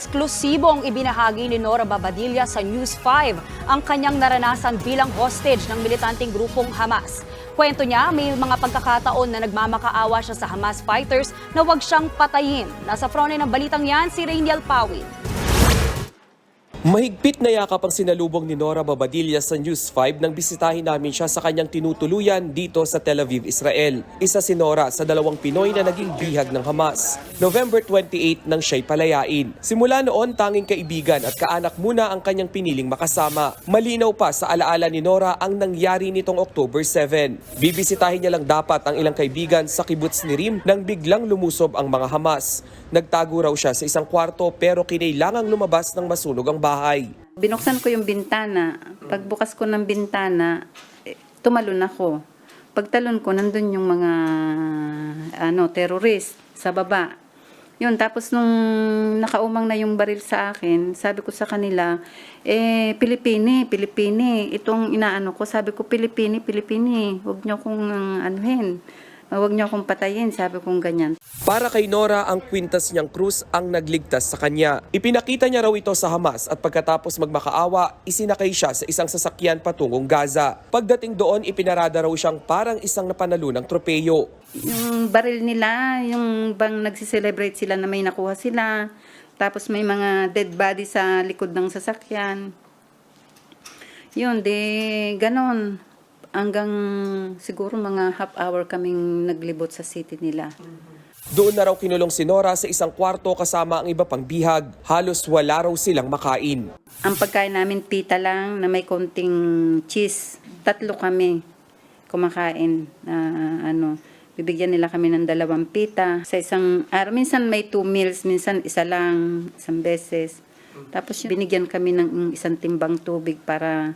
eksklusibong ibinahagi ni Nora Babadilla sa News 5 ang kanyang naranasan bilang hostage ng militanteng grupong Hamas. Kwento niya, may mga pagkakataon na nagmamakaawa siya sa Hamas fighters na huwag siyang patayin. Nasa front ng balitang yan, si Rainiel Pawin. Mahigpit na yakap ang sinalubong ni Nora Babadilla sa News 5 nang bisitahin namin siya sa kanyang tinutuluyan dito sa Tel Aviv, Israel. Isa si Nora sa dalawang Pinoy na naging bihag ng Hamas. November 28 nang siya'y palayain. Simula noon, tanging kaibigan at kaanak muna ang kanyang piniling makasama. Malinaw pa sa alaala ni Nora ang nangyari nitong October 7. Bibisitahin niya lang dapat ang ilang kaibigan sa kibbutz ni Rim nang biglang lumusob ang mga Hamas. Nagtago raw siya sa isang kwarto pero kinailangang lumabas ng masunog ang bahay. Binuksan ko yung bintana. Pagbukas ko ng bintana, eh, tumalon ako. Pagtalon ko, nandun yung mga ano, terrorist sa baba. Yun, tapos nung nakaumang na yung baril sa akin, sabi ko sa kanila, eh, Pilipini, Pilipini. Itong inaano ko, sabi ko, Pilipini, Pilipini. Huwag niyo kong uh, anuhin. Huwag niyo akong patayin, sabi kong ganyan. Para kay Nora, ang kwintas niyang krus ang nagligtas sa kanya. Ipinakita niya raw ito sa Hamas at pagkatapos magmakaawa, isinakay siya sa isang sasakyan patungong Gaza. Pagdating doon, ipinarada raw siyang parang isang napanalunang tropeyo. yung baril nila, yung bang nagsiselebrate sila na may nakuha sila. Tapos may mga dead body sa likod ng sasakyan. Yun, de, ganon. Hanggang siguro mga half hour kaming naglibot sa city nila. Doon na raw kinulong si Nora sa isang kwarto kasama ang iba pang bihag. Halos wala raw silang makain. Ang pagkain namin pita lang na may konting cheese. Tatlo kami kumakain. na ano, bibigyan nila kami ng dalawang pita. Sa isang araw, minsan may two meals, minsan isa lang, isang beses. Tapos binigyan kami ng isang timbang tubig para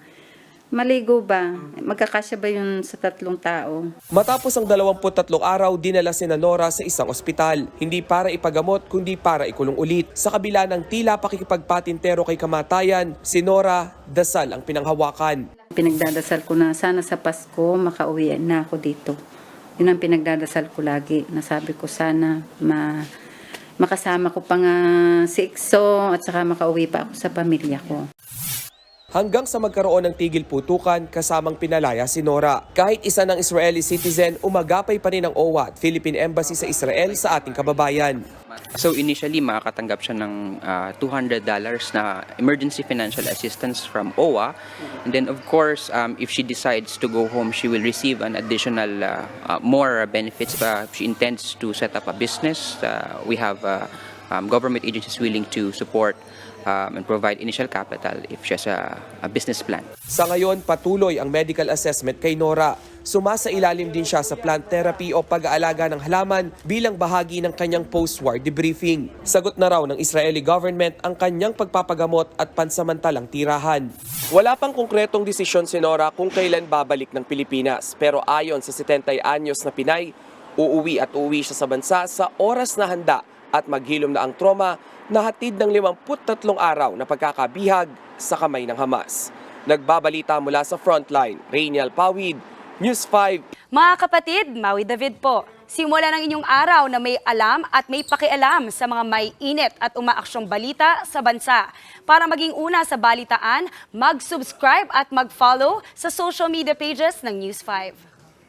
maligo ba? Magkakasya ba yun sa tatlong tao? Matapos ang 23 araw, dinala si Nora sa isang ospital. Hindi para ipagamot, kundi para ikulong ulit. Sa kabila ng tila pakikipagpatintero kay kamatayan, si Nora, dasal ang pinanghawakan. Pinagdadasal ko na sana sa Pasko makauwi na ako dito. Yun ang pinagdadasal ko lagi. Nasabi ko sana ma makasama ko pa nga si Ikso at saka makauwi pa ako sa pamilya ko. Hanggang sa magkaroon ng tigil putukan kasamang pinalaya si Nora. Kahit isa ng Israeli citizen, umagapay pa rin ang OWA at Philippine Embassy sa Israel sa ating kababayan. So initially, makakatanggap siya ng ah, $200 na emergency financial assistance from OWA. And then of course, um, if she decides to go home, she will receive an additional uh, uh, more benefits. Uh, if she intends to set up a business, uh, we have uh, um, government agencies willing to support um, and provide initial capital if she has a, a business plan. Sa ngayon, patuloy ang medical assessment kay Nora. Sumasa ilalim din siya sa plant therapy o pag-aalaga ng halaman bilang bahagi ng kanyang post-war debriefing. Sagot na raw ng Israeli government ang kanyang pagpapagamot at pansamantalang tirahan. Wala pang konkretong desisyon si Nora kung kailan babalik ng Pilipinas. Pero ayon sa 70 anyos na Pinay, uuwi at uuwi siya sa bansa sa oras na handa at maghilom na ang trauma na hatid ng 53 araw na pagkakabihag sa kamay ng Hamas. Nagbabalita mula sa frontline, Rainiel Pawid, News 5. Mga kapatid, Maui David po. Simula ng inyong araw na may alam at may pakialam sa mga may init at umaaksyong balita sa bansa. Para maging una sa balitaan, mag-subscribe at mag-follow sa social media pages ng News 5.